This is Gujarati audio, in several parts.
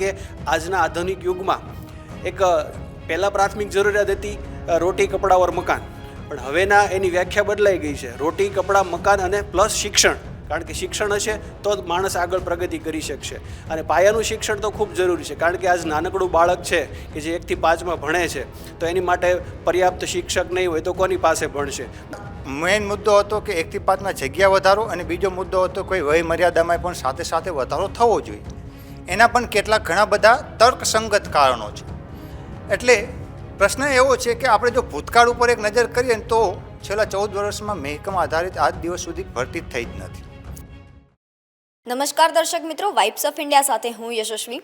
કે આજના આધુનિક યુગમાં એક પહેલાં પ્રાથમિક જરૂરિયાત હતી રોટી, કપડાં ઓર મકાન. પણ હવેના એની વ્યાખ્યા બદલાઈ ગઈ છે. રોટી, કપડાં, મકાન અને પ્લસ શિક્ષણ. કારણ કે શિક્ષણ હશે તો જ માણસ આગળ પ્રગતિ કરી શકશે. અને પાયાનું શિક્ષણ તો ખૂબ જરૂરી છે. કારણ કે આજ નાનકડું બાળક છે કે જે એકથી પાંચમાં ભણે છે, તો એની માટે પર્યાપ્ત શિક્ષક નહીં હોય તો કોની પાસે ભણશે? મેઇન મુદ્દો હતો કે એકથી પાંચમાં જગ્યા વધારો અને બીજો મુદ્દો હતો કોઈ વય મર્યાદામાં પણ સાથે સાથે વધારો થવો જોઈએ. એના પણ કેટલાક ઘણા બધા તર્કસંગત કારણો છે. એટલે પ્રશ્ન એવો છે કે આપણે જો ભૂતકાળ ઉપર એક નજર કરીએ તો છેલ્લા ચૌદ વર્ષમાં મહેકમ આધારિત આજ દિવસ સુધી ભરતી થઈ જ નથી. નમસ્કાર દર્શક મિત્રો વાઇબ્સ ઓફ ઇન્ડિયા સાથે હું યશસ્વી.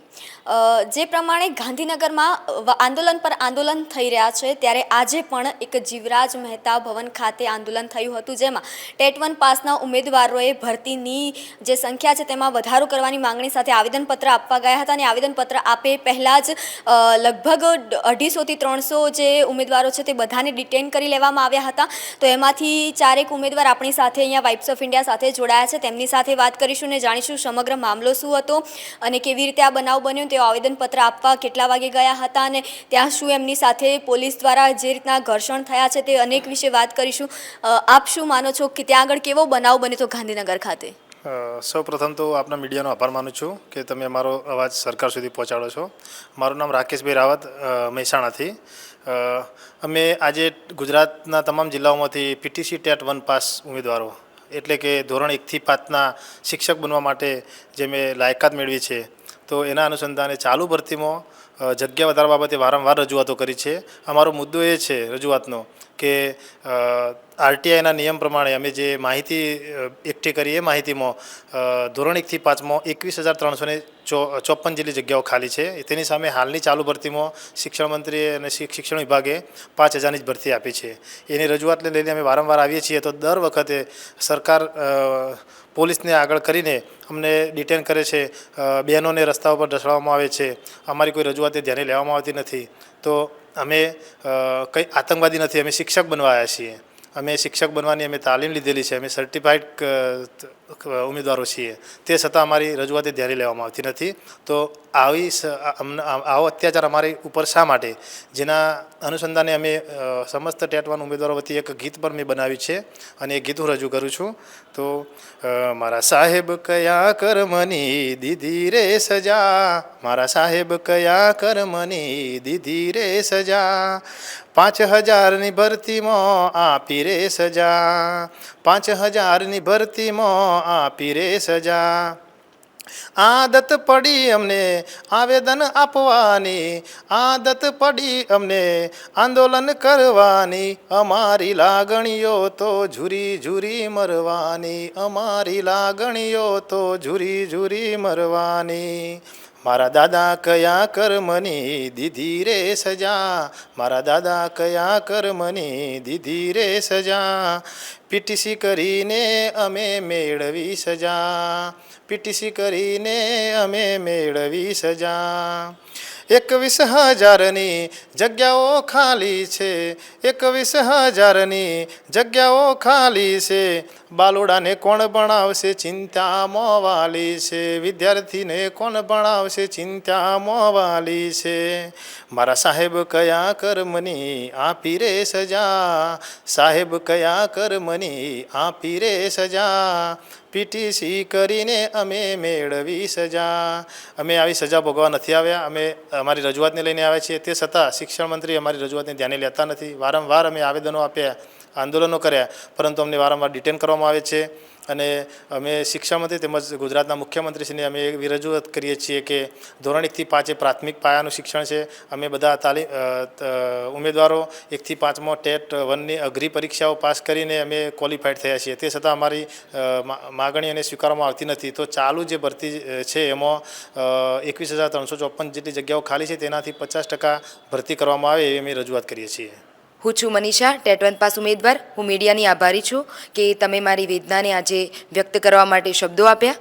જે પ્રમાણે ગાંધીનગરમાં આંદોલન પર આંદોલન થઈ રહ્યા છે, ત્યારે આજે પણ એક જીવરાજ મહેતા ભવન ખાતે આંદોલન થયું હતું, જેમાં ટેટ વન પાસના ઉમેદવારોએ ભરતીની જે સંખ્યા છે, તેમાં વધારો કરવાની માંગણી સાથે આવેદનપત્ર આપવા ગયા હતા, અને આવેદનપત્ર આપે પહેલાં જ લગભગ અઢીસોથી ત્રણસો જે ઉમેદવારો છે, તે બધાને ડિટેન કરી લેવામાં આવ્યા હતા. તો એમાંથી ચારેક ઉમેદવાર આપણી સાથે અહીંયા વાઇબ્સ ઓફ ઇન્ડિયા સાથે જોડાયા છે, તેમની સાથે વાત કરીશું ને જાણીશું સમગ્ર મામલો શું હતો અને કેવી રીતે આ બનાવ બન્યો તેઓ આવેદનપત્ર આપવા કેટલા વાગે ગયા હતા અને ત્યાં શું એમની સાથે પોલીસ દ્વારા જે રીતના ઘર્ષણ થયા છે તે અનેક વિશે વાત કરીશું. આપ શું માનો છો કે ત્યાં આગળ કેવો બનાવ બન્યો હતો ગાંધીનગર ખાતે? સૌ પ્રથમ તો આપના મીડિયાનો આભાર માનું છું કે તમે અમારો અવાજ સરકાર સુધી પહોંચાડો છો. મારું નામ રાકેશભાઈ રાવત મહેસાણાથી. અમે આજે ગુજરાતના તમામ જિલ્લાઓમાંથી પીટીસી ટેટ વન પાસ ઉમેદવારો એટલે કે ધોરણ એકથી પાંચના શિક્ષક બનવા માટે જે મેં લાયકાત મેળવી છે, તો એના અનુસંધાને ચાલુ ભરતીમાં જગ્યા વધારવા બાબતે વારંવાર રજૂઆતો કરી છે. અમારો મુદ્દો એ છે રજૂઆતનો કે આરટીઆઈના નિયમ પ્રમાણે અમે જે માહિતી એકઠી કરી એ માહિતીમાં ધોરણ એકથી પાંચમાં એકવીસ હજાર ત્રણસો ને ચોપન જેટલી જગ્યાઓ ખાલી છે. તેની સામે હાલની ચાલુ ભરતીમાં શિક્ષણ મંત્રીએ અને શિક્ષણ વિભાગે પાંચ હજારની જ ભરતી આપી છે. એની રજૂઆતને લઈને અમે વારંવાર આવીએ છીએ તો દર વખતે સરકાર પોલીસને આગળ કરીને અમને ડિટેન કરે છે. બહેનોને રસ્તા ઉપર ઢસડવામાં આવે છે. અમારી કોઈ રજૂઆતે ધ્યાને લેવામાં આવતી નથી. તો અમે કંઈ આતંકવાદી નથી અમે શિક્ષક બનવા આવ્યા છીએ. અમે શિક્ષક બનવાની અમે તાલીમ લીધેલી છે, અમે સર્ટિફાઈડ ઉમેદવારો છીએ. તે છતાં અમારી રજૂઆતે ધ્યાને લેવામાં આવતી નથી. તો આવી આવો અત્યાચાર અમારી ઉપર શા માટે? જેના અનુસંધાને અમે સમસ્ત ટેટવાન ઉમેદવારો વતી એક ગીત પણ મેં બનાવ્યું છે અને એ ગીત હું રજૂ કરું છું. તો મારા સાહેબ કયા કર્મની દીધી રે સજા? મારા સાહેબ કયા કર્મની દીધી રે સજા? પાંચ હજારની ભરતીમાં આપી રે સજા. પાંચ હજારની ભરતીમાં આપી રે સજા. આદત પડી અમને આવેદન આપવાની, આદત પડી અમને આંદોલન કરવાની. અમારી લાગણીઓ તો ઝુરી ઝુરી મરવાની, અમારી લાગણીઓ તો ઝુરી ઝુરી મરવાની. મારા દાદા કયા કર્મની દીધી રે સજા? મારા દાદા કયા કર્મની દીધી રે સજા? પીટીસી કરીને અમે મેળવી સજા. પીટીસી કરીને અમે મેળવી સજા. એકવીસ હજારની જગ્યાઓ ખાલી છે. એકવીસ હજારની જગ્યાઓ ખાલી છે. બાલુડાને કોણ ભણાવશે? ચિંતા મોવાલી છે. વિદ્યાર્થીને કોણ ભણાવશે? ચિંતા મોવાલી છે. મારા સાહેબ કયા કર્મની આપી રે સજા? સાહેબ કયા કર્મની આપી રે સજા? પીટીસી કરીને અમે મેળવી સજા. અમે આવી સજા ભોગવા નથી આવ્યા. અમે અમારી રજૂઆતને લઈને આવ્યા છીએ. તે છતાં શિક્ષણ મંત્રી અમારી રજૂઆતને ધ્યાને લેતા નથી. વારંવાર અમે આવેદનો આપ્યા. આંદોલનો કર્યા. પરંતુ અમને વારંવાર ડિટેન કરવામાં આવે છે અને અમે શિક્ષામંત્રી તેમજ ગુજરાતના મુખ્યમંત્રીશ્રીને અમે એવી રજૂઆત કરીએ છીએ કે ધોરણ એકથી પાંચે પ્રાથમિક પાયાનું શિક્ષણ છે. અમે બધા તાલીમ ઉમેદવારો એકથી પાંચમાં ટેટ વનની અઘરી પરીક્ષાઓ પાસ કરીને અમે ક્વોલિફાઈડ થયા છીએ. તે છતાં અમારી માગણી અને સ્વીકારવામાં આવતી નથી. તો ચાલુ જે ભરતી છે એમાં એકવીસ હજાર ત્રણસો ચોપન જેટલી જગ્યાઓ ખાલી છે, તેનાથી પચાસ ટકા ભરતી કરવામાં આવે એવી અમે રજૂઆત કરીએ છીએ. હું છું મનીષા ટેટવન પાસ ઉમેદવાર. હું મીડિયાની આભારી છું કે તમે મારી વેદનાને આજે વ્યક્ત કરવા માટે શબ્દો આપ્યા.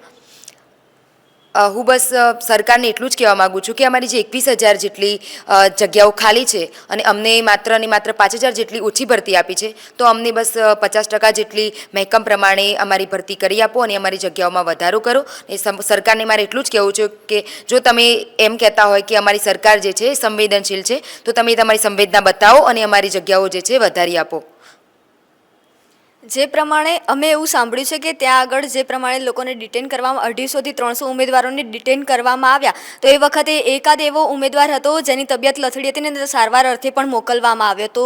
હું બસ સરકારને એટલું જ કહેવા માગું છું કે અમારી જે એકવીસ હજાર જેટલી જગ્યાઓ ખાલી છે અને અમને માત્ર ને માત્ર પાંચ હજાર જેટલી ઓછી ભરતી આપી છે, તો અમને બસ પચાસ ટકા જેટલી મહેકમ પ્રમાણે અમારી ભરતી કરી આપો અને અમારી જગ્યાઓમાં વધારો કરો. એ સરકારને મારે એટલું જ કહેવું છે કે જો તમે એમ કહેતા હોય કે અમારી સરકાર જે છે સંવેદનશીલ છે, તો તમે તમારી સંવેદના બતાવો અને અમારી જગ્યાઓ જે છે વધારી આપો. જે પ્રમાણે અમે એવું સાંભળ્યું છે કે ત્યાં આગળ જે પ્રમાણે લોકોને ડિટેન કરવામાં, અઢીસોથી ત્રણસો ઉમેદવારોને ડિટેન કરવામાં આવ્યા, તો એ વખતે એકાદ એવો ઉમેદવાર હતો જેની તબિયત લથડી હતી ને સારવાર અર્થે પણ મોકલવામાં આવ્યો. તો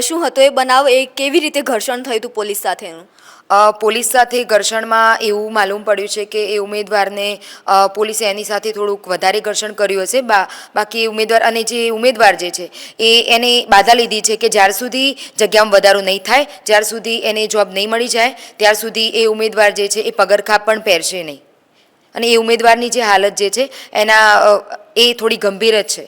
શું હતો એ બનાવ? એ કેવી રીતે ઘર્ષણ થયું હતું પોલીસ સાથેનું? પોલીસ સાથે ઘર્ષણમાં એવું માલુમ પડ્યું છે કે એ ઉમેદવારને પોલીસે એની સાથે થોડુંક વધારે ઘર્ષણ કર્યું હશે. બાકી ઉમેદવાર અને જે ઉમેદવાર જે છે, એ એને બાધા લીધી છે કે જ્યાર સુધી જગ્યામાં વધારો નહીં થાય, જ્યાર સુધી એને જોબ નહીં મળી જાય, ત્યાર સુધી એ ઉમેદવાર જે છે એ પગરખા પણ પહેરશે નહીં. અને એ ઉમેદવારની જે હાલત જે છે, એના એ થોડી ગંભીર જ છે.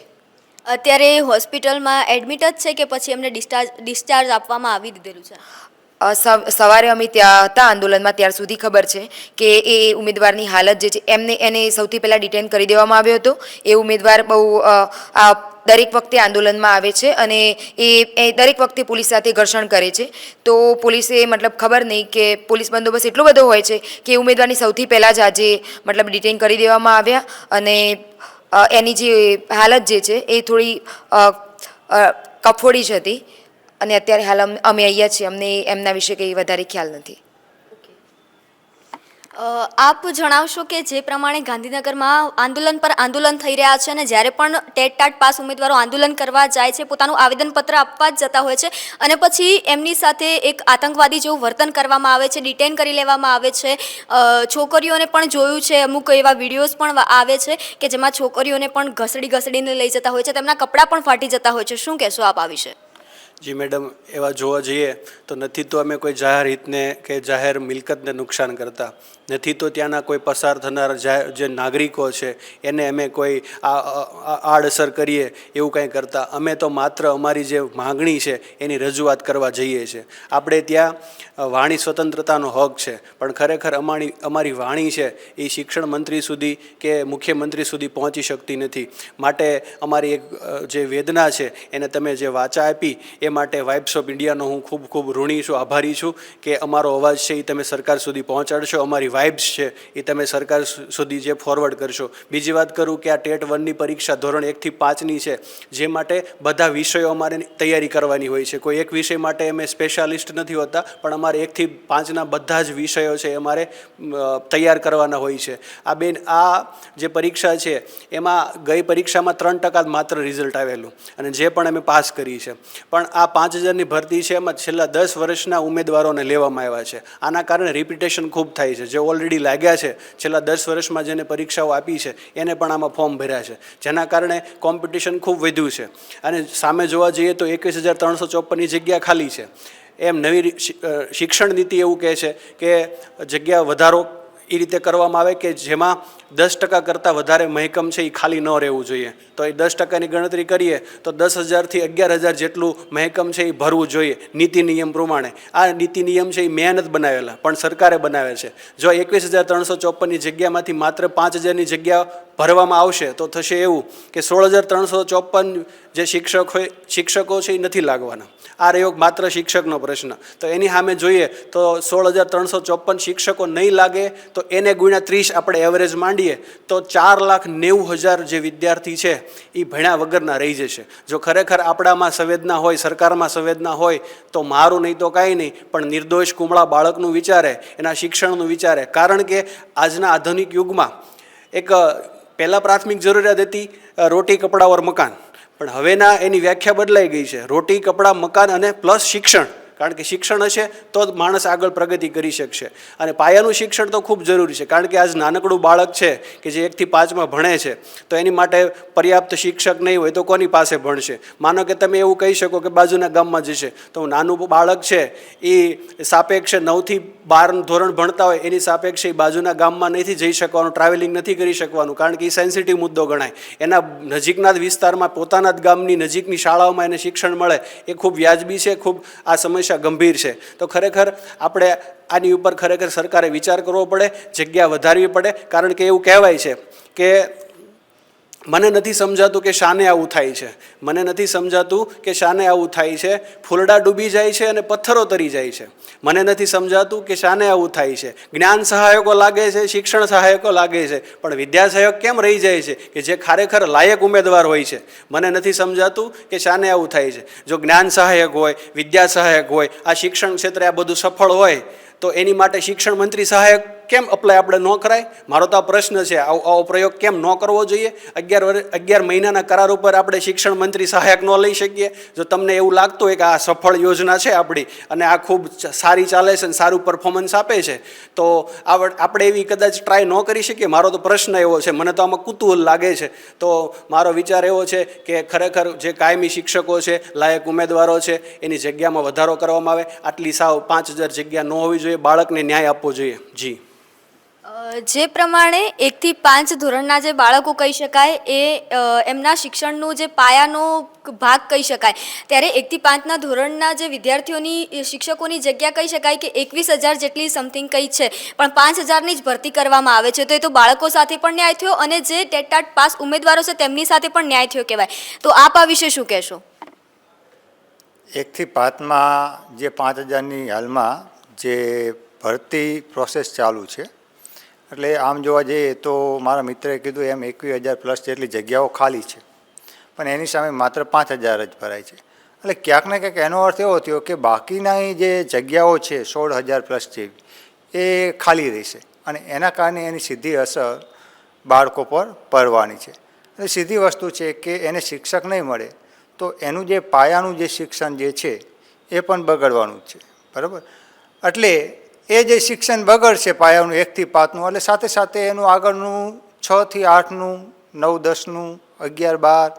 અત્યારે હોસ્પિટલમાં એડમિટ જ છે કે પછી એમને ડિસ્ચાર્જ ડિસ્ચાર્જ આપવામાં આવી દીધેલું છે? સવારે અમે ત્યાં હતા, આંદોલનમાં ત્યાર સુધી ખબર છે કે એ ઉમેદવારની હાલત જે છે, એમને એને સૌથી પહેલાં ડિટેન કરી દેવામાં આવ્યો હતો. એ ઉમેદવાર બહુ આ દરેક વખતે આંદોલનમાં આવે છે અને એ દરેક વખતે પોલીસ સાથે ઘર્ષણ કરે છે. તો પોલીસે મતલબ ખબર નહીં કે પોલીસ બંદોબસ્ત એટલો બધો હોય છે કે ઉમેદવારની સૌથી પહેલાં જ આજે મતલબ ડિટેન કરી દેવામાં આવ્યા અને એની જે હાલત જે છે એ થોડી કફોડી જ હતી. અને અત્યારે હાલ અમ- અહીંયા છીએ. અમને એમના વિશે કંઈ વધારે ખ્યાલ નથી. આપ જણાવશો કે જે પ્રમાણે ગાંધીનગરમાં આંદોલન પર આંદોલન થઈ રહ્યા છે અને જ્યારે પણ ટેટ ટાટ પાસ ઉમેદવારો આંદોલન કરવા જાય છે, પોતાનું આવેદનપત્ર આપવા જ જતા હોય છે અને પછી એમની સાથે એક આતંકવાદી જેવું વર્તન કરવામાં આવે છે, ડિટેન કરી લેવામાં આવે છે. છોકરીઓને પણ જોયું છે, અમુક એવા વિડીયોઝ પણ આવે છે કે જેમાં છોકરીઓને પણ ઘસડી ઘસડીને લઈ જતા હોય છે, તેમના કપડાં પણ ફાટી જતા હોય છે. શું કહેશો આપ આ વિશે? જી મેડમ, એવા જોવા જઈએ તો નથી તો અમે કોઈ જાહેર હિતને કે જાહેર મિલકતને નુકસાન કરતા. નથી તો ત્યાંના કોઈ પસાર થનાર જે નાગરિકો છે, એને અમે કોઈ આડઅસર કરીએ એવું કંઈ કરતા. અમે તો માત્ર અમારી જે માગણી છે, એની રજૂઆત કરવા જઈએ છીએ આપણે ત્યાં વાણી સ્વતંત્રતાનો હક છે, પણ ખરેખર અમારી અમારી વાણી છે, એ શિક્ષણ મંત્રી સુધી કે મુખ્યમંત્રી સુધી પહોંચી શકતી નથી. માટે અમારી એક જે વેદના છે, એને તમે જે વાચા આપી એ માટે વાઇબ્સ ઓફ ઇન્ડિયાનો હું ખૂબ ખૂબ ઋણી છું, આભારી છું કે અમારો અવાજ છે એ તમે સરકાર સુધી પહોંચાડશો, અમારી વાઇબ્સ છે એ તમે સરકાર સુધી જે ફોરવર્ડ કરશો. બીજી વાત કરું કે આ ટેટ વનની પરીક્ષા ધોરણ એકથી પાંચની છે, જે માટે બધા વિષયો અમારે તૈયારી કરવાની હોય છે. કોઈ એક વિષય માટે અમે સ્પેશિયાલિસ્ટ નથી હોતા, પણ અમારે એકથી પાંચના બધા જ વિષયો છે એ અમારે તૈયાર કરવાના હોય છે. આ બેન, આ જે પરીક્ષા છે, એમાં ગઈ પરીક્ષામાં ત્રણ ટકા માત્ર રિઝલ્ટ આવેલું અને જે પણ અમે પાસ કરી છે. પણ આ પાંચ હજારની ભરતી છે, એમાં છેલ્લા દસ વર્ષના ઉમેદવારોને લેવામાં આવ્યા છે. આના કારણે રિપીટેશન ખૂબ થાય છે. જે ઓલરેડી લાગ્યા છે, છેલ્લા દસ વર્ષમાં જેને પરીક્ષાઓ આપી છે, એને પણ આમાં ફોર્મ ભર્યા છે. જેના કારણે કોમ્પિટિશન ખૂબ વધ્યું છે. અને સામે જોવા જઈએ તો એકવીસ હજાર ત્રણસો ચોપનની જગ્યા ખાલી છે. એમ નવી શિક્ષણ નીતિ એવું કહે છે કે જગ્યા વધારો એ રીતે કરવામાં આવે કે જેમાં દસ ટકા કરતાં વધારે મહેકમ છે એ ખાલી ન રહેવું જોઈએ. તો એ દસ ટકાની ગણતરી કરીએ તો દસ હજારથી અગિયાર હજાર જેટલું મહેકમ છે એ ભરવું જોઈએ નીતિ નિયમ પ્રમાણે. આ નીતિ નિયમ છે એ મહેનત બનાવેલા, પણ સરકારે બનાવે છે. જો એકવીસ હજાર ત્રણસો ચોપનની જગ્યામાંથી માત્ર પાંચ હજારની જગ્યા ભરવામાં આવશે, તો થશે એવું કે સોળ હજાર ત્રણસો ચોપન જે શિક્ષક હોય, શિક્ષકો છે એ નથી લાગવાના. આ રહ્યો માત્ર શિક્ષકનો પ્રશ્ન. તો એની સામે જોઈએ તો સોળ હજાર ત્રણસો ચોપન શિક્ષકો નહીં લાગે, તો એને ગુણ્યા ત્રીસ આપણે એવરેજ માંડીએ, તો ચાર લાખ નેવું હજાર જે વિદ્યાર્થી છે એ ભણ્યા વગરના રહી જશે. જો ખરેખર આપણામાં સંવેદના હોય, સરકારમાં સંવેદના હોય, તો મારું નહીં તો કાંઈ નહીં, પણ નિર્દોષ કુમળા બાળકનું વિચારે, એના શિક્ષણનું વિચારે. કારણ કે આજના આધુનિક યુગમાં એક પહેલાં પ્રાથમિક જરૂરિયાત હતી રોટી, કપડાં ઓર મકાન. પણ હવેના એની વ્યાખ્યા બદલાઈ ગઈ છે. રોટી, કપડાં, મકાન અને પ્લસ શિક્ષણ. કારણ કે શિક્ષણ હશે તો જ માણસ આગળ પ્રગતિ કરી શકશે. અને પાયાનું શિક્ષણ તો ખૂબ જરૂરી છે. કારણ કે આજ નાનકડું બાળક છે કે જે એકથી પાંચમાં ભણે છે, તો એની માટે પર્યાપ્ત શિક્ષક નહીં હોય તો કોની પાસે ભણશે? માનો કે તમે એવું કહી શકો કે બાજુના ગામમાં જશે, તો નાનું બાળક છે એ સાપેક્ષે નવથી બાર ધોરણ ભણતા હોય, એની સાપેક્ષે એ બાજુના ગામમાં નથી જઈ શકવાનું ટ્રાવેલિંગ નથી કરી શકવાનું, કારણ કે એ સેન્સિટિવ મુદ્દો ગણાય. એના નજીકના જ વિસ્તારમાં પોતાના જ ગામની નજીકની શાળાઓમાં એને શિક્ષણ મળે, એ ખૂબ વ્યાજબી છે, ખૂબ આ સમસ્યા સમસ્યા ગંભીર છે. તો ખરેખર આપણે આની ઉપર ખરેખર સરકારે વિચાર કરવો પડે, જગ્યા વધારવી પડે. કારણ કે એવું કહેવાય છે કે મને નથી સમજાતું કે શાને આવું થાય છે. મને નથી સમજાતું કે શાને આવું થાય છે. ફૂલડા ડૂબી જાય છે અને પથ્થરો તરી જાય છે. મને નથી સમજાતું કે શાને આવું થાય છે. જ્ઞાન સહાયકો લાગે છે, શિક્ષણ સહાયકો લાગે છે. પણ વિદ્યા સહાયક કેમ રહી જાય છે? કે જે ખરેખર લાયક ઉમેદવાર હોય છે. મને નથી સમજાતું કે શાને આવું થાય છે. જો જ્ઞાન સહાયક હોય, વિદ્યા સહાયક હોય, આ શિક્ષણ ક્ષેત્રે આ બધું સફળ હોય, તો એની માટે શિક્ષણ મંત્રી સહાયક કેમ અપ્લાય આપણે ન કરાય? મારો તો આ પ્રશ્ન છે, આવો આવો પ્રયોગ કેમ ન કરવો જોઈએ? અગિયાર વર્ષ અગિયાર મહિનાના કરાર ઉપર આપણે શિક્ષણ મંત્રી સહાયક ન લઈ શકીએ. જો તમને એવું લાગતું હોય કે આ સફળ યોજના છે આપણી અને આ ખૂબ સારી ચાલે છે અને સારું પરફોર્મન્સ આપે છે, તો આપણે એવી કદાચ ટ્રાય ન કરી શકીએ. મારો તો પ્રશ્ન એવો છે, મને તો આમાં કુતૂહલ લાગે છે. તો મારો વિચાર એવો છે કે ખરેખર જે કાયમી શિક્ષકો છે, લાયક ઉમેદવારો છે, એની જગ્યામાં વધારો કરવામાં આવે. આટલી સાવ પાંચ હજાર જગ્યા ન હોવી જોઈએ, બાળકને ન્યાય આપવો જોઈએ. જી. જે પ્રમાણે એકથી પાંચ ધોરણના જે બાળકો કહી શકાય એ એમના શિક્ષણનું જે પાયાનો ભાગ કહી શકાય. ત્યારે એકથી પાંચના ધોરણના જે વિદ્યાર્થીઓની શિક્ષકોની જગ્યા કહી શકાય કે એકવીસ હજાર જેટલી સમથિંગ કંઈ છે. પણ પાંચ હજારની જ ભરતી કરવામાં આવે છે. તો એ તો બાળકો સાથે પણ ન્યાય થયો અને જે ટેટાટ પાસ ઉમેદવારો છે તેમની સાથે પણ ન્યાય થયો કહેવાય. તો આપ આ વિશે શું કહેશો? એકથી પાંચમાં જે પાંચ હજારની હાલમાં જે ભરતી પ્રોસેસ ચાલુ છે એટલે આમ જોવા જઈએ તો મારા મિત્રએ કીધું એમ એકવીસ હજાર પ્લસ જેટલી જગ્યાઓ ખાલી છે. પણ એની સામે માત્ર પાંચ હજાર જ ભરાય છે. એટલે ક્યાંક ને ક્યાંક એનો અર્થ એવો થયો કે બાકીના જે જગ્યાઓ છે સોળ હજાર પ્લસ જેવી, એ ખાલી રહેશે. અને એના કારણે એની સીધી અસર બાળકો પર પડવાની છે. એટલે સીધી વસ્તુ છે કે એને શિક્ષક નહીં મળે, તો એનું જે પાયાનું જે શિક્ષણ જે છે, એ પણ બગડવાનું જ છે. બરાબર? એટલે એ જે શિક્ષણ બગડશે પાયાનું એકથી પાંચનું, એટલે સાથે સાથે એનું આગળનું છથી આઠનું, નવ દસનું, અગિયાર બાર,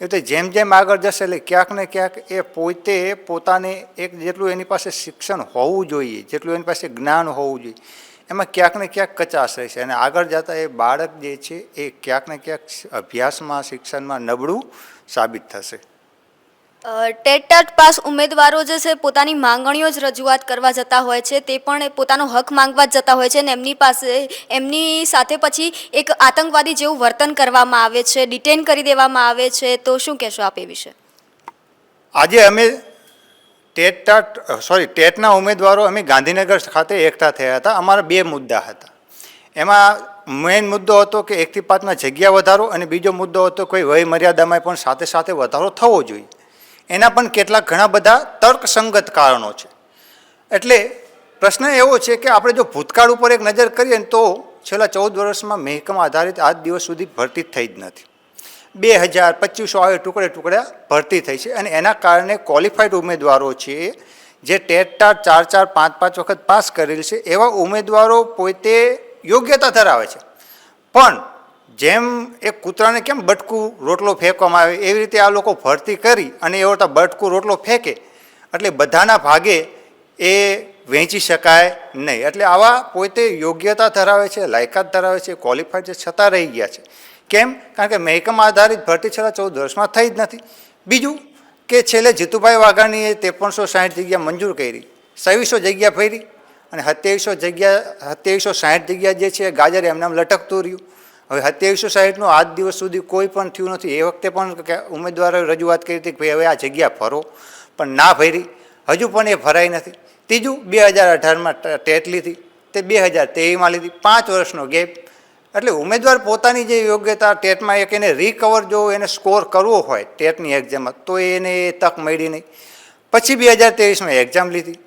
એ રીતે જેમ જેમ આગળ જશે એટલે ક્યાંક ને ક્યાંક એ પોતે પોતાને એક જેટલું એની પાસે શિક્ષણ હોવું જોઈએ, જેટલું એની પાસે જ્ઞાન હોવું જોઈએ, એમાં ક્યાંક ને ક્યાંક કચાશ રહેશે. અને આગળ જતાં એ બાળક જે છે એ ક્યાંક ને ક્યાંક અભ્યાસમાં, શિક્ષણમાં નબળું સાબિત થશે. ટેટાટ પાસ ઉમેદવારો જે છે પોતાની માંગણીઓ જ રજૂઆત કરવા જતા હોય છે, તે પણ પોતાનો હક માંગવા જતા હોય છે અને એમની પાસે, એમની સાથે પછી એક આતંકવાદી જેવું વર્તન કરવામાં આવે છે, ડિટેન કરી દેવામાં આવે છે, તો શું કહેશો આપ એ વિશે? આજે અમે ટેટટાટ સોરી ટેટના ઉમેદવારો અમે ગાંધીનગર ખાતે એકઠા થયા હતા. અમારા બે મુદ્દા હતા. એમાં મેઇન મુદ્દો હતો કે એકથી પાંચમાં જગ્યા વધારો અને બીજો મુદ્દો હતો કોઈ વય મર્યાદામાં પણ સાથે સાથે વધારો થવો જોઈએ. એના પણ કેટલાક ઘણા બધા તર્કસંગત કારણો છે. એટલે પ્રશ્ન એવો છે કે આપણે જો ભૂતકાળ ઉપર એક નજર કરીએ ને તો છેલ્લા ચૌદ વર્ષમાં મહેકમ આધારિત આજ દિવસ સુધી ભરતી થઈ જ નથી. બે હજાર પચીસો આવે ટુકડે ટુકડા ભરતી થઈ છે અને એના કારણે ક્વોલિફાઈડ ઉમેદવારો છે જે ટેટ ટાટ ચાર ચાર પાંચ પાંચ વખત પાસ કરેલ છે, એવા ઉમેદવારો પોતે યોગ્યતા ધરાવે છે. પણ જેમ એક કૂતરાને કેમ બટકું રોટલો ફેંકવામાં આવે, એવી રીતે આ લોકો ભરતી કરી અને એવો તો બટકું રોટલો ફેંકે. એટલે બધાના ભાગે એ વહેંચી શકાય નહીં. એટલે આવા પોતે યોગ્યતા ધરાવે છે, લાયકાત ધરાવે છે ક્વોલિફાઈડ છે, છતાં રહી ગયા છે. કેમ? કારણ કે મહેકમ આધારિત ભરતી છેલ્લા ચૌદ વર્ષમાં થઈ જ નથી. બીજું કે છેલ્લે જીતુભાઈ વાઘાણીએ ત્રેપનસો સાઠ જગ્યા મંજૂર કરી. સવીસો જગ્યા ફરી અને સત્યાવીસો જગ્યા, સત્યાવીસો સાઠ જગ્યા જે છે ગાજર એમને આમ લટકતું રહ્યું. હવે સત્યાવીસો સાહીઠનો આજ દિવસ સુધી કોઈ પણ થયું નથી. એ વખતે પણ ઉમેદવારોએ રજૂઆત કરી હતી કે ભાઈ હવે આ જગ્યા ફરો, પણ ના ફરી. હજુ પણ એ ભરાઈ નથી. ત્રીજું, બે હજાર અઢારમાં ટેટ લીધી. તે બે હજાર તેવીસમાં લીધી. પાંચ વર્ષનો ગેપ. એટલે ઉમેદવાર પોતાની જે યોગ્યતા ટેટમાં એક એને રિકવર જો એને સ્કોર કરવો હોય ટેટની એક્ઝામમાં તો એને એ તક મળી નહીં. પછી બે હજાર ત્રેવીસમાં એક્ઝામ લીધી.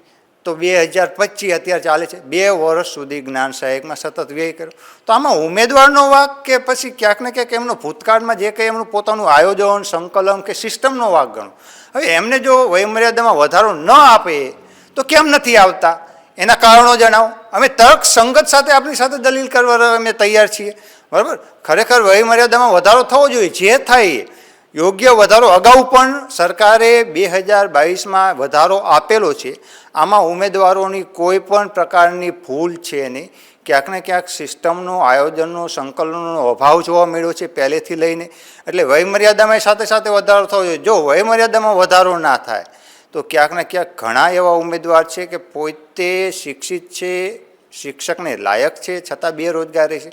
તો બે હજાર પચીસ અત્યારે ચાલે છે. બે વર્ષ સુધી જ્ઞાન સહાયકમાં સતત વ્યય કર્યો. તો આમાં ઉમેદવારનો વાક કે પછી ક્યાંક ને ક્યાંક એમનો ભૂતકાળમાં જે કંઈ એમનું પોતાનું આયોજન, સંકલન કે સિસ્ટમનો વાક ગણો. હવે એમને જો વયમર્યાદામાં વધારો ન આપે, તો કેમ નથી આવતા? એના કારણો જણાવો. અમે તર્ક સંગત સાથે આપણી સાથે દલીલ કરવા અમે તૈયાર છીએ. બરાબર? ખરેખર વયમર્યાદામાં વધારો થવો જોઈએ. જે થાય યોગ્ય વધારો અગાઉ પણ સરકારે બે હજાર બાવીસમાં વધારો આપેલો છે. આમાં ઉમેદવારોની કોઈ પણ પ્રકારની ભૂલ છે નહીં. ક્યાંક ને ક્યાંક સિસ્ટમનો, આયોજનનો, સંકલનનો અભાવ જોવા મળ્યો છે પહેલેથી લઈને. એટલે વયમર્યાદામાં સાથે સાથે વધારો થવો જોઈએ. જો વયમર્યાદામાં વધારો ના થાય, તો ક્યાંક ને ક્યાંક ઘણા એવા ઉમેદવાર છે કે પોતે શિક્ષિત છે, શિક્ષકને લાયક છે, છતાં બેરોજગારી છે.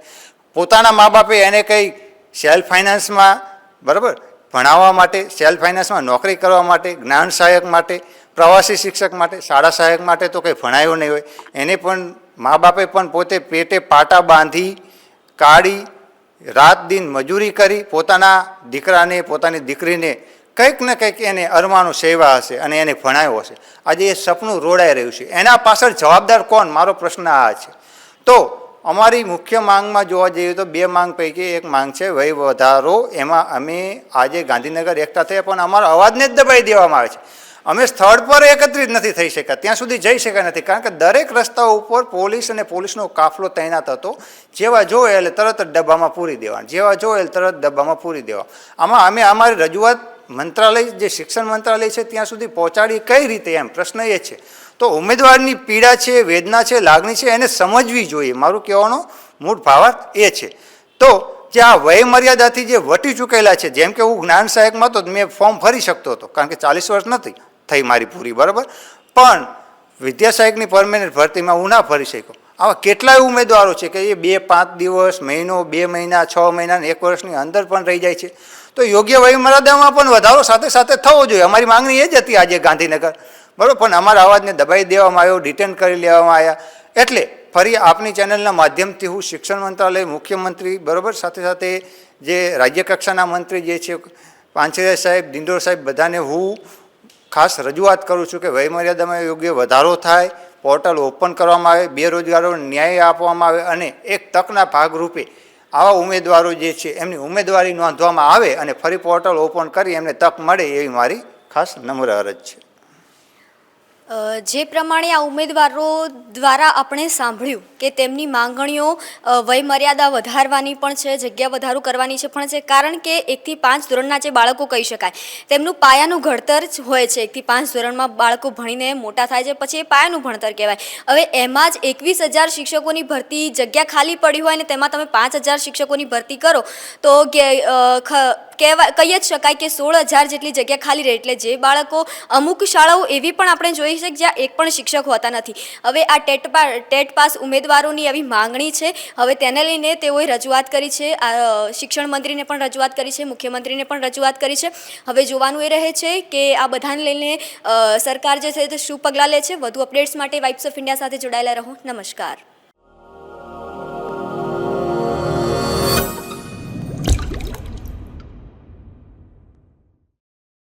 પોતાના મા બાપે એને કંઈ સેલ્ફ ફાઇનાન્સમાં બરાબર? ભણાવવા માટે સેલ્ફ ફાઇનાન્સમાં નોકરી કરવા માટે, જ્ઞાન સહાયક માટે, પ્રવાસી શિક્ષક માટે, શાળા સહાયક માટે તો કંઈ ભણાયું નહીં હોય. એને પણ મા બાપે પણ પોતે પેટે પાટા બાંધી, કાઢી, રાત દિન મજૂરી કરી, પોતાના દીકરાને, પોતાની દીકરીને કંઈક ને કંઈક એને અરમાનું સેવા હશે અને એને ભણાયો હશે. આજે એ સપનું રોડાઈ રહ્યું છે. એના પાછળ જવાબદાર કોણ? મારો પ્રશ્ન આ છે. તો અમારી મુખ્ય માંગમાં જોવા જઈએ તો બે માંગ પૈકી એક માંગ છે વય વધારો એમાં અમે આજે ગાંધીનગર એકતા થયા, પણ અમારા અવાજને જ દબાઈ દેવામાં આવે છે. અમે સ્થળ પર એકત્રિત નથી થઈ શક્યા, ત્યાં સુધી જઈ શક્યા નથી, કારણ કે દરેક રસ્તાઓ ઉપર પોલીસ અને પોલીસનો કાફલો તૈનાત હતો. જેવા જોવે એટલે તરત જ ડબ્બામાં પૂરી દેવા જેવા જોયે એટલે તરત ડબ્બામાં પૂરી દેવા આમાં અમે અમારી રજૂઆત મંત્રાલય, જે શિક્ષણ મંત્રાલય છે, ત્યાં સુધી પહોંચાડી કઈ રીતે એમ? પ્રશ્ન એ છે. તો ઉમેદવારની પીડા છે, વેદના છે, લાગણી છે, એને સમજવી જોઈએ. મારું કહેવાનો મૂળ ભાવાર્થ એ છે. તો જે આ વયમર્યાદાથી જે વટી ચૂકેલા છે, જેમ કે હું જ્ઞાન સહાયકમાં તો મેં ફોર્મ ભરી શકતો હતો, કારણ કે ચાલીસ વર્ષ નથી થઈ મારી પૂરી, બરાબર? પણ વિદ્યા સહાયકની પરમેનન્ટ ભરતીમાં હું ના ભરી શક્યો. આવા કેટલાય ઉમેદવારો છે કે એ બે, પાંચ દિવસ, મહિનો, બે મહિના, છ મહિના એક વર્ષની અંદર પણ રહી જાય છે. તો યોગ્ય વયમર્યાદામાં પણ વધારો સાથે સાથે થવો જોઈએ. અમારી માંગણી એ જ હતી આજે ગાંધીનગર. બરાબર, પણ અમારા અવાજને દબાઈ દેવામાં આવ્યો ડિટેન કરી લેવામાં આવ્યા. એટલે ફરી આપની ચેનલના માધ્યમથી હું શિક્ષણ મંત્રાલય, મુખ્યમંત્રી, બરાબર, સાથે સાથે જે રાજ્ય કક્ષાના મંત્રી જે છે પાંચેરિયા સાહેબ દિંડોર સાહેબ, બધાને હું ખાસ રજૂઆત કરું છું કે વયમર્યાદામાં યોગ્ય વધારો થાય, પોર્ટલ ઓપન કરવામાં આવે બેરોજગારોને ન્યાય આપવામાં આવે અને એક તકના ભાગરૂપે આવા ઉમેદવારો જે છે, એમની ઉમેદવારી નોંધવામાં આવે અને ફરી પોર્ટલ ઓપન કરી એમને તક મળે એવી મારી ખાસ નમ્ર અરજ છે. જે પ્રમાણે આ ઉમેદવારો દ્વારા આપણે સાંભળ્યું. કે તેમની માંગણીઓ વયમર્યાદા વધારવાની પણ છે, જગ્યા વધારો કરવાની છે, પણ છે, કારણ કે એકથી પાંચ ધોરણના જે બાળકો કહી શકાય, તેમનું પાયાનું ઘડતર જ હોય છે. એકથી પાંચ ધોરણમાં બાળકો ભણીને મોટા થાય છે, પછી એ પાયાનું ભણતર કહેવાય. હવે એમાં જ એકવીસ હજાર શિક્ષકોની ભરતી જગ્યા ખાલી પડી હોય ને તેમાં તમે પાંચ હજાર શિક્ષકોની ભરતી કરો, તો કે કહેવાય કહી જ શકાય કે સોળ હજાર જેટલી જગ્યા ખાલી રહે, એટલે જે બાળકો અમુક શાળાઓ એવી પણ આપણે જોઈ છે જ્યાં એક પણ શિક્ષક હોતા નથી. હવે આ ટેટ ટેટ પાસ ઉમેદવારોની આવી માંગણી છે. હવે તેને લઈને તેઓએ રજૂઆત કરી છે. શિક્ષણ મંત્રીને પણ રજૂઆત કરી છે, મુખ્યમંત્રીને પણ રજૂઆત કરી છે. હવે જોવાનું એ રહે છે કે આ બધાને લઈને સરકાર જે છે તે શું પગલાં લે છે? વધુ અપડેટ્સ માટે વાઇબ્સ ઓફ ઇન્ડિયા સાથે જોડાયેલા રહો. નમસ્કાર.